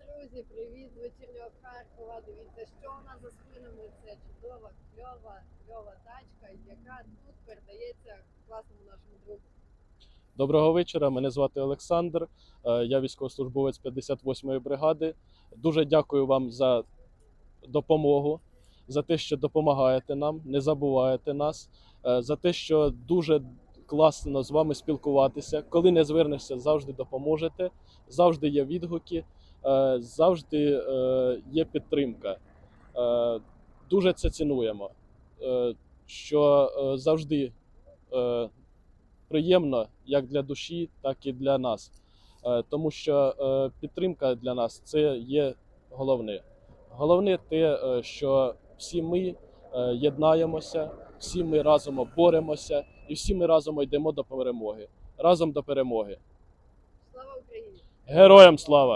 друзі, привіт вечірнього Харкова. Дивіться, що у нас за спинами. Це чудова, кльова, кльова тачка, яка тут передається класному нашому другу. Доброго вечора. Мене звати Олександр. е, Я військовослужбовець 58-ї бригади. Дуже дякую вам за допомогу, за те, що допомагаєте нам, не забуваєте нас, е, за те, що дуже класно з вами спілкуватися. Коли не звернешся, завжди допоможете. Завжди є відгуки, е, завжди е, є підтримка. Е, Дуже це цінуємо. Що завжди приємно як для душі, так і для нас. Тому що підтримка для нас це є головне. Головне те, що всі ми єднаємося, всі ми разом боремося і всі ми разом йдемо до перемоги. Разом до перемоги. Слава Україні! Героям слава!